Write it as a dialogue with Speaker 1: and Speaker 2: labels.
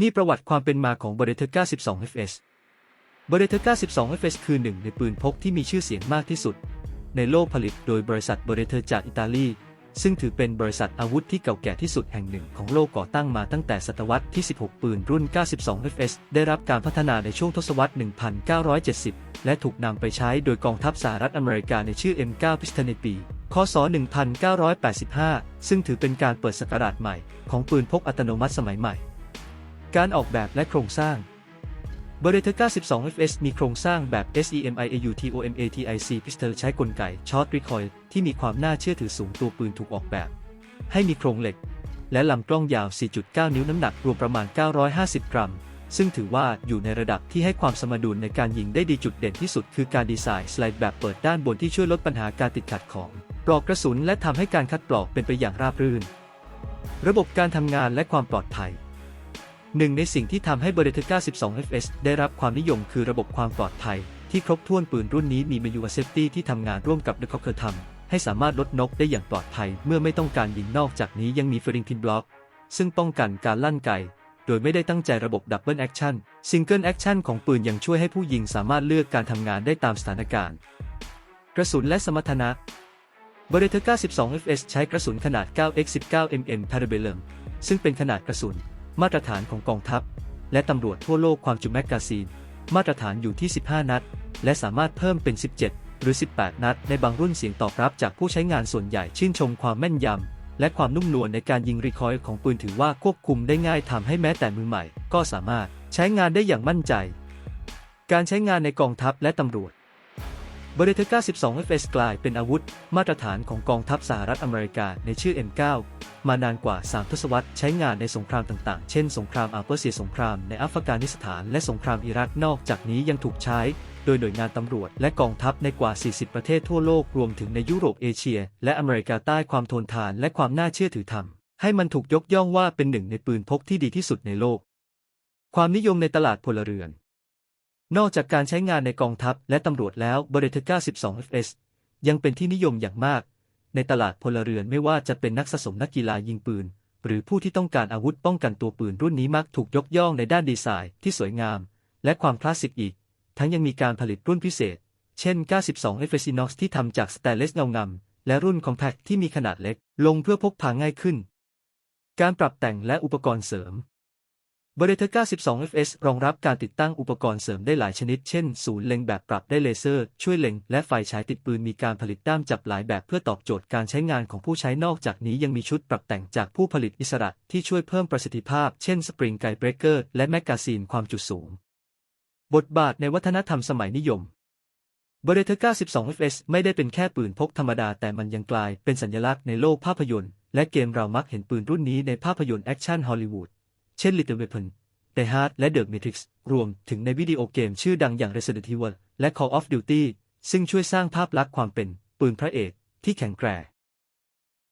Speaker 1: นี่ประวัติความเป็นมาของ b e r e t t a 12 FS b e r e t t a 12 FS คือหนึ่งในปืนพกที่มีชื่อเสียงมากที่สุด ในโลกผลิตโดยบริษัท b e r e t t a จากอิตาลี ซึ่งถือเป็นบริษัทอาวุธที่เก่าแก่ที่สุดแห่งหนึ่งของโลกก่อตั้งมาตั้งแต่ศตวรรษที่ 16 ปืนรุ่น 92 FS ได้รับการพัฒนาในช่วงทศวรรษ 1970 และถูกนำไปใช้โดยกองทัพสหรัฐอเมริกาในชื่อ M9 Piston ในปีคศ 1985 ซึ่งถือเป็นการเปิดสกราชใหม่ ของปืนพกอัตโนมัติสมัยใหม่ การออกแบบและโครงสร้าง b e r e t t a 12 FS มีโครงสร้างแบบ SEMIAUTOMATIC pistol ใช้กลไกช็อตรีคอยที่มีความน่าเชื่อถือสูงตัวปืนถูกออกแบบ ให้มีโครงเหล็ก และลำกล้องยาว 4.9 นิ้วน้ำหนักรวมประมาณ 950 กรัม ซึ่งถือว่าอยู่ในระดับที่ให้ความสมดุลในการยิงได้ดีจุดเด่นที่สุดคือการดีไซน์สไลด์แบบเปิดด้านบนที่ช่วยลดปัญหาการติดขัดของปลอกกระสุนและทำให้การคัดปลอกเป็นไปอย่างราบรื่น ระบบการทำงานและความปลอดภัย หนึ่งในสิ่งที่ทำให้ b e r e t t a 12 FS ได้รับความนิยมคือระบบความปลอดภัย ที่ครบถ้วนปืนรุ่นนี้มี m ู n Safety ที่ทำงานร่วมกับ The Cocker ทำให้สามารถลดนกได้อย่างปลอดภัย เมื่อไม่ต้องการยิงนอกจากนี้ยังมี f i r i n g Pin Block ซึ่งป้องกันการลั่นไกโดยไม่ได้ตั้งใจระบบ Double Action Single Action ของปืนยังช่วยให้ผู้ยิงสามารถเลือกการทำงานได้ตามสถานการณ์ กระสุนและสมรรถนะ b e r e t t a 12 FS ใช้กระสุนขนาด 9x19 mm Parabellum ซึ่งเป็นขนาดกระสุน มาตรฐานของกองทัพ และตำรวจทั่วโลกความจุแมกกาซีน มาตรฐานอยู่ที่ 15 นัด และสามารถเพิ่มเป็น 17 หรือ 18 นัด ในบางรุ่นเสียงตอบรับจากผู้ใช้งานส่วนใหญ่ชื่นชมความแม่นยำ และความนุ่มนวลในการยิงรีคอยล์ของปืนถือว่าควบคุมได้ง่ายทำให้แม้แต่มือใหม่ ก็สามารถใช้งานได้อย่างมั่นใจ การใช้งานในกองทัพและตำรวจ b e r e t t a 12 FS กลายเป็นอาวุธ มาตรฐานของกองทัพสหรัฐอเมริกาในชื่อ M9 มานานกว่า 3 ทศวรรษใช้งานในสงครามต่างๆ เช่น สงครามอาเปอร์เซียสงครามในอัฟกานิสถานและสงครามอิรักนอกจากนี้ยังถูกใช้ โดยหน่วยงานตำรวจและกองทัพในกว่า 40 ประเทศทั่วโลกรวมถึงในยุโรปเอเชีย และอเมริกาใต้ความทนทานและความน่าเชื่อถือธรรมให้มันถูกยกย่องว่าเป็นหนึ่งในปืนพกที่ดีที่สุดในโลก ความนิยมในตลาดพลเรือน นอกจากการใช้งานในกองทัพและตำรวจแล้ว b e r e t t a 12 FS ยังเป็นที่นิยมอย่างมาก ในตลาดพลเรือนไม่ว่าจะเป็นนักสะสมนักกีฬายิงปืน หรือผู้ที่ต้องการอาวุธป้องกันตัวปืนรุ่นนี้มักถูกยกย่องในด้านดีไซน์ที่สวยงาม และความคลาสสิกอีก ทั้งยังมีการผลิตรุ่นพิเศษ เช่น 92 FS Inox ที่ทำจากสแตนเลสเงางาและรุ่น Compact ที่มีขนาดเล็ก ลงเพื่อพกพาง่ายขึ้น การปรับแต่งและอุปกรณ์เสริม b e r e t t a 12 FS รองรับการติดตั้งอุปกรณ์เสริมได้หลายชนิด เช่น ศูนย์เล็งแบบปรับได้เลเซอร์ ช่วยเล็ง และไฟฉายติดปืนมีการผลิตด้ามจับหลายแบบเพื่อตอบโจทย์การใช้งานของผู้ใช้นอกจากนี้ยังมีชุดปรับแต่งจากผู้ผลิตอิสระที่ช่วยเพิ่มประสิทธิภาพ เช่นสปริงไกเบรกเกอร์และแมกกาซีนความจุสูง บทบาทในวัฒนธรรมสมัยนิยม b e r e t t a 12 FS ไม่ได้เป็นแค่ปืนพกธรรมดาแต่มันยังกลายเป็นสัญลักษณ์ในโลกภาพยนตร์ และเกมเรามักเห็นปืนรุ่นนี้ในภาพยนตร์แอคชั่นฮอลลีวูด เช่น Little Weapon The Hard และ The Matrix รวมถึงในวิดีโอเกมชื่อดังอย่าง Resident Evil และ Call of Duty ซึ่งช่วยสร้างภาพลักษณ์ความเป็นปืนพระเอกที่แข็งแกร่ง